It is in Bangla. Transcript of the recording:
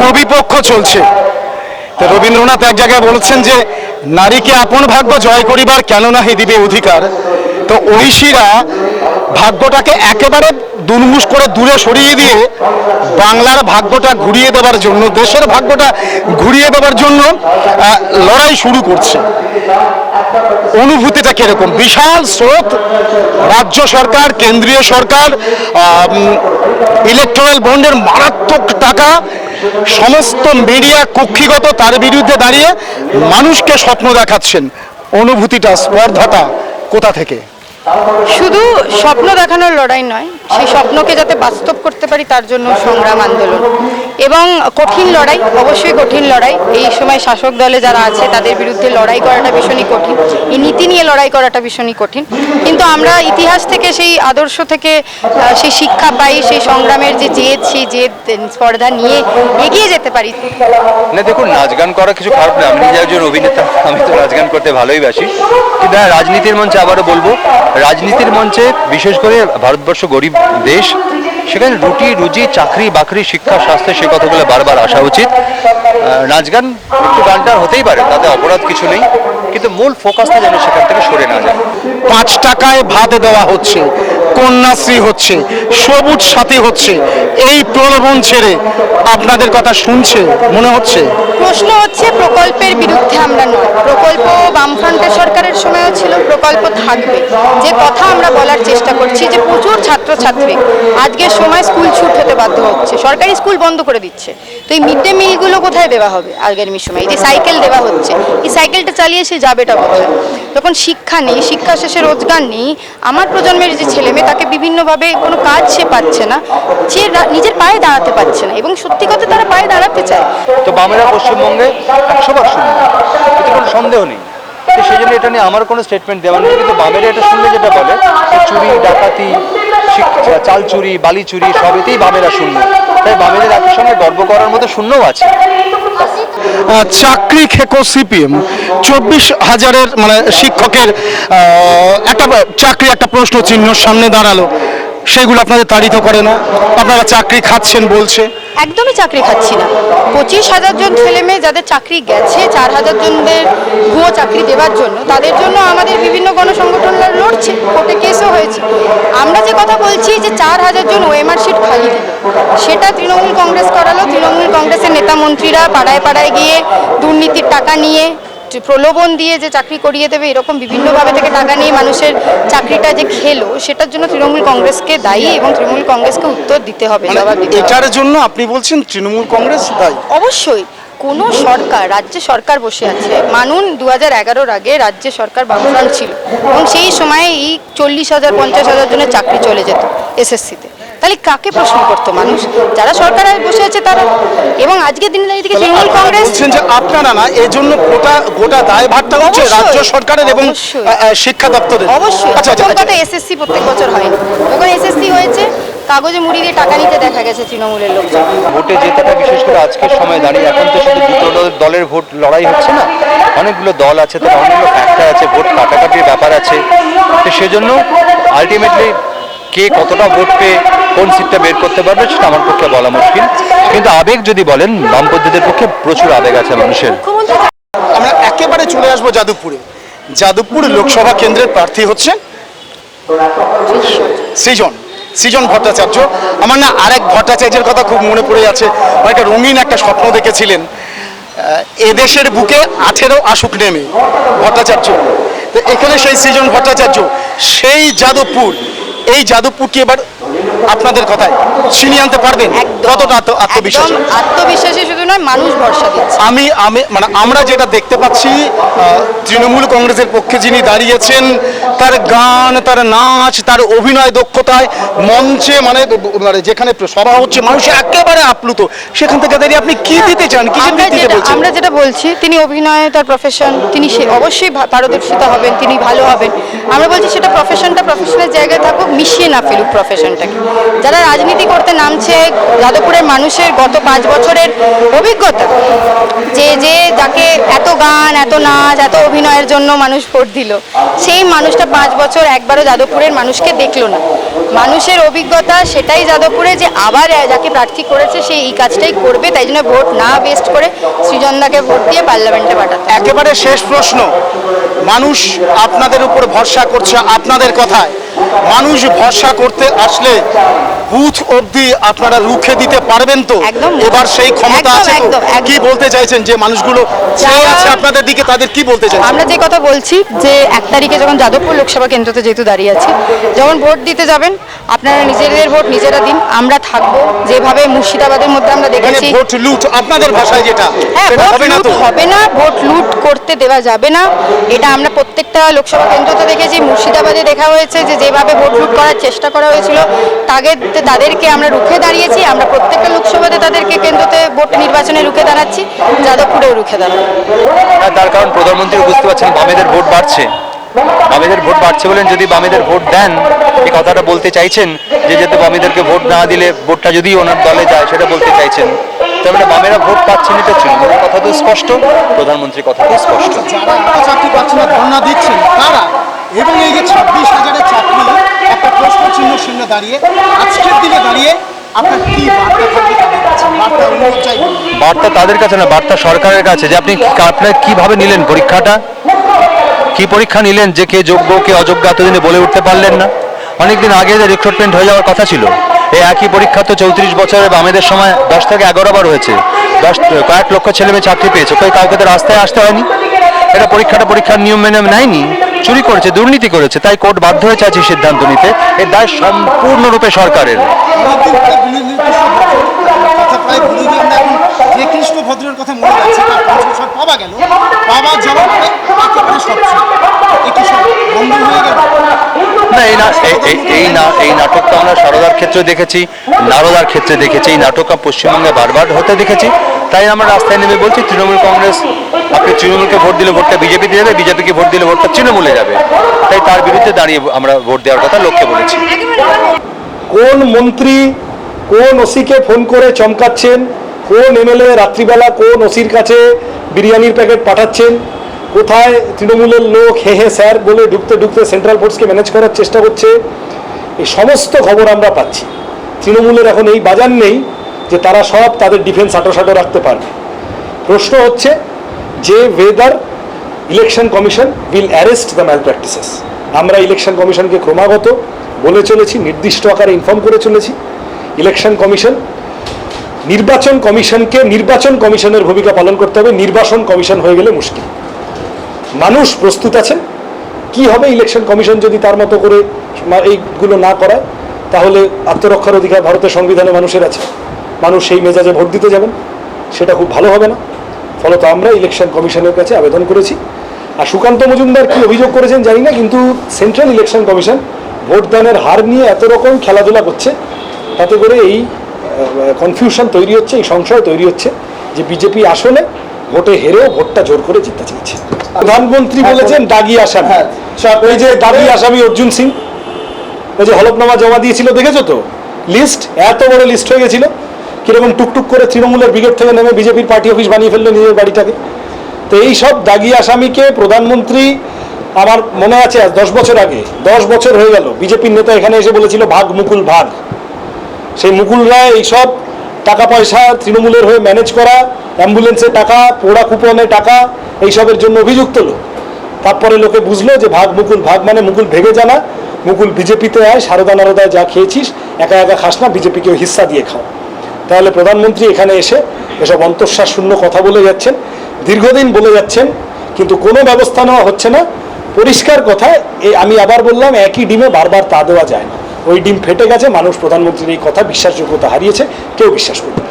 কবিপক্ষ চলছে। তো রবীন্দ্রনাথ এক জায়গায় বলেছেন যে, নারীকে আপন ভাগ্য জয় করিবার কেন নাহি দিবে অধিকার? তো ঐশীরা ভাগ্যটাকে একেবারে দুনমুষ করে দূরে সরিয়ে দিয়ে বাংলার ভাগ্যটা ঘুরিয়ে দেওয়ার জন্য, দেশের ভাগ্যটা ঘুরিয়ে দেওয়ার জন্য লড়াই শুরু করছে। অনুভূতিটা কীরকম? বিশাল স্রোত, রাজ্য সরকার, কেন্দ্রীয় সরকার ইলেকট্রাল বন্ডের মারাত্মক টাকা সমস্ত মিডিয়া কক্ষিগত তার বিরুদ্ধে দাঁড়িয়ে মানুষকে স্বপ্ন দেখাচ্ছেন। অনুভূতিটা স্পর্ধাটা কোথা থেকে? শুধু স্বপ্ন দেখানোর লড়াই নয়, সেই স্বপ্নকে যাতে বাস্তব করতে পারি তার জন্য সংগ্রাম আন্দোলন। এবং কঠিন লড়াই, অবশ্যই কঠিন লড়াই। এই সময় শাসক দলে যারা আছে, তাদের বিরুদ্ধে লড়াই করাটা ভীষণই কঠিন। এই নীতি নিয়ে লড়াই করাটা ভীষণই কঠিন। কিন্তু আমরা ইতিহাস থেকে সেই আদর্শ থেকে সেই শিক্ষা পাই, সেই সংগ্রামের যে জেদ, সেই জেদ স্পর্ধা নিয়ে এগিয়ে যেতে পারি। না, দেখুন, নাচ গান করা কিছু খারাপ না। আমি একজন অভিনেতা আমি তো নাচ গান করতে ভালোই বাসি। কিন্তু হ্যাঁ রাজনীতির মঞ্চে আবারও বলব, রাজনীতির মঞ্চে বিশেষ করে ভারতবর্ষ গরিব দেশ সেখানে রুটি, রুজি, চাকরি, বাকরি, শিক্ষা, স্বাস্থ্য, সে কথাগুলো বারবার আসা উচিত। নাচ গান একটু গানটা হতেই পারে, তাতে অপরাধ কিছু নেই। কিন্তু মূল ফোকাসটা যেন সেখান থেকে সরে না যায়। পাঁচ টাকায় ভাত দেওয়া হচ্ছে, কন্যাশ্রী হচ্ছে, সবুজ সাথী হচ্ছে এই প্রলোভন ছেড়ে আপনাদের কথা শুনছে, মনে হচ্ছে? প্রশ্ন হচ্ছে, প্রকল্পের বিরুদ্ধে আমরা নয়। প্রকল্প বামফ্রন্টের সরকারের সময়ও ছিল, প্রকল্প থাকবে। যে কথা আমরা বলার চেষ্টা করছি, যে প্রচুর ছাত্রছাত্রী আজকের সময় স্কুল ছুট হতে বাধ্য হচ্ছে। সরকারি স্কুল বন্ধ করে দিচ্ছে। তো এই মিড ডে মিলগুলো কোথায় দেওয়া হবে আগামী সময় এই যে সাইকেল দেওয়া হচ্ছে, এই সাইকেলটা চালিয়ে সে যাবেটা কোথায়? যখন শিক্ষা নেই, শিক্ষা শেষে রোজগার নেই, আমার প্রজন্মের যে ছেলে মেয়ে তাকে বিভিন্নভাবে কোনো কাজ সে পাচ্ছে না। রা- নিজের পায়ে দাঁড়াতে পারছে না এবং সত্যি কথা তারা পায়ে দাঁড়াতে চায়। তো বামেরা পশ্চিমবঙ্গে একশো বার এতে কোনো সন্দেহ নেই। তো সেই জন্য এটা নিয়ে আমার কোনো স্টেটমেন্ট দেওয়া নেই। কিন্তু বামেরা এটা শুনলে যেটা বলে চুরি ডাকাতি চাল চুরি বালি চুরি সবেতেই বামেরা শূন্য তাই বামেদের একই সঙ্গে গর্ব করার মতো শূন্যও আছে। চাকরি খেকো সিপিএম। চব্বিশ হাজারের মানে শিক্ষকের একটা চাকরি একটা প্রশ্ন চিহ্ন সামনে দাঁড়াল। সেগুলো আপনাদের তাড়িত করে না। আপনারা চাকরি খাচ্ছেন বলছে। একদমই চাকরি খাচ্ছি না। পঁচিশ হাজার জন ছেলে মেয়ে যাদের চাকরি গেছে, চার হাজার জনদের ভুয়ো চাকরি দেওয়ার জন্য, তাদের জন্য আমাদের বিভিন্ন গণসংগঠনরা লড়ছে, কোর্টে কেসও হয়েছে। আমরা যে কথা বলছি যে চার হাজার জন ওএমআর শিট খালি সেটা তৃণমূল কংগ্রেস করালো। তৃণমূল কংগ্রেসের নেতা মন্ত্রীরা পাড়ায় পাড়ায় গিয়ে দুর্নীতির টাকা নিয়ে প্রলোভন দিয়ে যে চাকরি করিয়ে দেবে এরকম বিভিন্নভাবে থেকে টাকা নিয়ে মানুষের চাকরিটা যে খেলো সেটার জন্য তৃণমূল কংগ্রেসকে দায়ী এবং তৃণমূল কংগ্রেসকে উত্তর দিতে হবে মানে এটার জন্য আপনি বলছেন তৃণমূল কংগ্রেস দায়ী? অবশ্যই কোনো সরকার রাজ্যে সরকার বসে আছে। মানুন দু হাজার এগারোর আগে রাজ্যে সরকার বামফ্রন্ট ছিল এবং সেই সময় এই চল্লিশ হাজার পঞ্চাশ হাজার জনের চাকরি চলে যেত এসএসসিতে। তাহলে কাকে প্রশ্ন করতো মানুষ? যারা সরকারে বসে আছে তারা। এবং আজকের দিনে দাঁড়িয়ে থেকে তৃণমূল কংগ্রেস বলছেন যে আপনারা না এর জন্য গোটা গোটা দায়ভারটা হচ্ছে রাজ্য সরকারের এবং শিক্ষা দপ্তরের। অবশ্যই। প্রথম। কথা এসএসসি প্রত্যেক বছর হয়নি যখন এসএসসি হয়েছে কাগজে মুড়ি দিয়ে টাকা নিতে দেখা গেছে তৃণমূলের লোকজন। ভোটে জেতাটা বিশেষ করে আজকের সময় দাঁড়িয়ে এখন তো শুধু দুটো দলের ভোট লড়াই হচ্ছে না। অনেকগুলো দল আছে তার অনেকগুলো ফ্যাক্টর আছে ভোট কাটাকাটির ব্যাপার আছে। তো সেজন্য আলটিমেটলি কে কতটা ভোট পেয়ে কোন সিটটা বের করতে পারবে সেটা আমার পক্ষে বলা মুশকিল। কিন্তু আবেগ যদি বলেন, বামপন্থীদের পক্ষে প্রচুর আবেগ আছে মানুষের। আমরা একেবারে চলে আসব যাদবপুরে। যাদবপুর লোকসভা কেন্দ্রের প্রার্থী হচ্ছে সৃজন সৃজন ভট্টাচার্য। আমার না আরেক ভট্টাচার্যের কথা খুব মনে পড়ে ও একটা রঙিন একটা স্বপ্ন দেখেছিলেন। এদেশের বুকে আঠেরো আসুক নেমে ভট্টাচার্য। তো এখানে সেই সৃজন ভট্টাচার্য, সেই যাদবপুর। এই যাদবপুরকে এবার আপনাদের কথায় ছিনিয়ে আনতে পারবেন? কতটা আত্ম- আত্মবিশ্বাস? আত্মবিশ্বাসী শুধু নয় মানুষ ভরসা দিচ্ছে। আমি আমি মানে আমরা যেটা দেখতে পাচ্ছি তৃণমূল কংগ্রেসের পক্ষে যিনি দাঁড়িয়েছেন তার গান তার নাচ তার অভিনয় দক্ষতায় মঞ্চে মানে মানে যেখানে সভা হচ্ছে মানুষ একেবারে আপ্লুত। সেখান থেকে দাঁড়িয়ে আপনি কি দিতে চান? কি আমরা দিতে বলছেন? আমরা যেটা বলছি তিনি অভিনয় তার প্রফেশন তিনি সে অবশ্যই পারদর্শিতা হবেন তিনি ভালো হবেন। আমরা বলছি সেটা প্রফেশনটা প্রফেশনের জায়গায় থাকুক মিশিয়ে না ফেলুক প্রফেশনটাকে যারা রাজনীতি করতে নামছে, যাদবপুরের মানুষের গত পাঁচ বছরের অভিজ্ঞতা, যে যে যাকে এত গান, এত নাচ, এত অভিনয়ের জন্য মানুষ ভোট দিল, সেই মানুষটা পাঁচ বছর একবারও যাদবপুরের মানুষকে দেখল না। মানুষের অভিজ্ঞতা সেটাই যাদবপুরে যে আবার যাকে প্রার্থী করেছে, সে এই কাজটাই করবে, তাই জন্য ভোট না ওয়েস্ট করে সৃজনদাকে ভোট দিয়ে পার্লামেন্টে পাঠাতে। একেবারে শেষ প্রশ্ন, মানুষ আপনাদের উপর ভরসা করছে আপনাদের কথায়। মানুষ ভরসা করতে আসলে বুথ অবধি আপনারা রুখে দিতে পারবেন তো। এবার সেই ক্ষমতা আছে তো। কি বলতে চাইছেন যে মানুষগুলো চেয়ে আছে আপনাদের দিকে তাদের কি বলতে চাইছেন? আমরা যে কথা বলছি যে এক তারিখে যখন যাদবপুর লোকসভা কেন্দ্রতে যেহেতু দাঁড়িয়ে আছি যখন ভোট দিতে যাবেন আপনারা নিজেদের ভোট নিজেরা দিন। আমরা থাকব। যেভাবে মুর্শিদাবাদের মধ্যে আমরা দেখেছি ভোট লুট আপনাদের ভাষায় যেটা হ্যাঁ হবে না তো? হবে না ভোট লুট করতে দেওয়া যাবে না। এটা আমরা প্রত্যেকটা লোকসভা কেন্দ্রতে দেখেছি। মুর্শিদাবাদে দেখা হয়েছে যে যেভাবে ভোট লুট করার চেষ্টা করা হয়েছিল তাদের তাদেরকে আমরা রুখে দাঁড়িয়েছি। আমরা প্রত্যেকটা লোকসভাতে তাদেরকে কেন্দ্রতে ভোট নির্বাচনে রুখে দাঁড়াচ্ছি। যাদবপুরেও রুখে দাঁড়াবো। আর তার কারণ প্রধানমন্ত্রী বুঝতে পারছেন বামেদের ভোট বাড়ছে। বামেদের ভোট বাড়ছে বলেন যদি বামেদের ভোট দেন এই কথাটা বলতে চাইছেন যে যাতে বামেদেরকে ভোট না দিলে ভোটটা যদি ওনার দলে যায় সেটা বলতে চাইছেন। তার মানে বামেরা ভোট পাচ্ছেন এটা তৃণমূলের কথা তো স্পষ্ট প্রধানমন্ত্রীর কথা তো স্পষ্ট। যারা চাকরি পাচ্ছে না ধর্ণা দিচ্ছেন তারা। এবং এই যে ছাব্বিশ হাজারের চাকরি একটা প্রশ্ন চিহ্ন চিহ্ন দাঁড়িয়ে, আজকের দিনে দাঁড়িয়ে আপনার কি বার্তা তাদের কাছে না, বার্তা সরকারের কাছে, যে আপনি আপনার কীভাবে নিলেন পরীক্ষাটা? কি পরীক্ষা নিলেন যে কে যোগ্য, কে অযোগ্য, এতদিনে বলে উঠতে পারলেন না? অনেকদিন আগে যে রিক্রুটমেন্ট হয়ে যাওয়ার কথা ছিল। এই একই পরীক্ষা তো চৌত্রিশ বছরের বামেদের সময় দশ থেকে এগারো বার হয়েছে। দশ, কয়েক লক্ষ ছেলে মেয়ে চাকরি পেয়েছে। কই কাউকে তো রাস্তায় আসতে হয়নি? এটা পরীক্ষাটা পরীক্ষার নিয়ম মেনে নেয়নি। চুরি করেছে দুর্নীতি করেছে তাই কোর্ট বাধ্য হয়েছে আজ এই সিদ্ধান্ত নিতে। এর দায় সম্পূর্ণরূপে সরকারের। যে কৃষ্ণ ভদ্রের কথা মনে যাচ্ছে তার পাওয়া গেল। পাওয়া যাওয়ার একেবারে সব ছিল। এটি সব বন্ধ হয়ে গেল? না এই না এই- না এই নাটকটা আমরা সারদার ক্ষেত্রে দেখেছি নারদার ক্ষেত্রে দেখেছি এই নাটকটা পশ্চিমবঙ্গে বারবার হতে দেখেছি। তাই আমরা রাস্তায় নেমে বলছি, তৃণমূল কংগ্রেস, আপনি তৃণমূলকে ভোট দিলে ভোটটা বিজেপিতে যাবে, বিজেপিকে ভোট দিলে ভোটটা তৃণমূলে যাবে। তাই তার বিরুদ্ধে দাঁড়িয়ে আমরা ভোট দেওয়ার কথা লক্ষ্যে বলেছি। কোন মন্ত্রী কোন ওসিকে ফোন করে চমকাচ্ছেন? কোন এমএলএ রাত্রিবেলা কোন ওসির কাছে বিরিয়ানির প্যাকেট পাঠাচ্ছেন? কোথায় তৃণমূলের লোক হে হে স্যার বলে ঢুকতে ঢুকতে সেন্ট্রাল ফোর্সকে ম্যানেজ করার চেষ্টা করছে? এই সমস্ত খবর আমরা পাচ্ছি। তৃণমূলের এখন এই বাজার নেই। যে তারা সব তাদের ডিফেন্স আটোসাটো রাখতে পারবে। প্রশ্ন হচ্ছে যে whether election commission will arrest the malpractices আমরা ইলেকশন কমিশনকে ক্রমাগত বলে চলেছি, নির্দিষ্ট আকারে ইনফর্ম করে চলেছি। ইলেকশন কমিশন নির্বাচন কমিশনকে নির্বাচন কমিশনের ভূমিকা পালন করতে হবে। নির্বাচন কমিশন হয়ে গেলে মুশকিল। মানুষ প্রস্তুত আছেন কি হবে ইলেকশন কমিশন যদি তার মতো করে এইগুলো না করায়, তাহলে আত্মরক্ষার অধিকার ভারতের সংবিধানে মানুষের আছে। মানুষ সেই মেজাজে ভোট দিতে যাবেন সেটা খুব ভালো হবে না। ফলত আমরা ইলেকশন কমিশনের কাছে আবেদন করেছি। আর সুকান্ত মজুমদার কি অভিযোগ করেছেন জানি না কিন্তু সেন্ট্রাল ইলেকশন কমিশন ভোটদানের হার নিয়ে এত রকম খেলাধুলা করছে তাতে করে এই কনফিউশন তৈরি হচ্ছে এই সংশয় তৈরি হচ্ছে যে বিজেপি আসলে ভোটে হেরেও ভোটটা জোর করে জিততে চাইছে। প্রধানমন্ত্রী বলেছেন দাগি আসামি। ওই যে দাগি আসামি অর্জুন সিং ওই যে হলফনামা জমা দিয়েছিল দেখেছ তো? লিস্ট এত বড় লিস্ট হয়ে গেছিল। কীরকম টুকটুক করে তৃণমূলের ব্রিগেড থেকে নেমে বিজেপির পার্টি অফিস বানিয়ে ফেলল নিজের বাড়িটাকে। তো এই সব দাগি আসামিকে প্রধানমন্ত্রী, আমার মনে আছে আজ দশ বছর আগে, দশ বছর হয়ে গেল, বিজেপির নেতা এখানে এসে বলেছিল, ভাগ মুকুল, ভাগ। সেই মুকুল রায় এইসব টাকা পয়সা তৃণমূলের হয়ে ম্যানেজ করা, অ্যাম্বুলেন্সে টাকা, পোড়া কুপনের টাকা এইসবের জন্য অভিযুক্ত লোক। তারপরে লোকে বুঝলো যে ভাগ মুকুল, ভাগ মানে মুকুল ভেগে জানা মুকুল বিজেপিতে আয়, সারদা নারদায় যা খেয়েছিস, একা একা খাস না, বিজেপিকেও হিস্সা দিয়ে খাও। তাহলে প্রধানমন্ত্রী এখানে এসে এসব অন্তঃশ্বাস শূন্য কথা বলে যাচ্ছেন, দীর্ঘদিন বলে যাচ্ছেন, কিন্তু কোনো ব্যবস্থা নেওয়া হচ্ছে না পরিষ্কার কথা, এই আমি আবার বললাম, একই ডিমে বারবার তা দেওয়া যায় না ওই ডিম ফেটে গেছে, মানুষ প্রধানমন্ত্রীর এই কথা বিশ্বাসযোগ্যতা হারিয়েছে, কেউ বিশ্বাস করবে।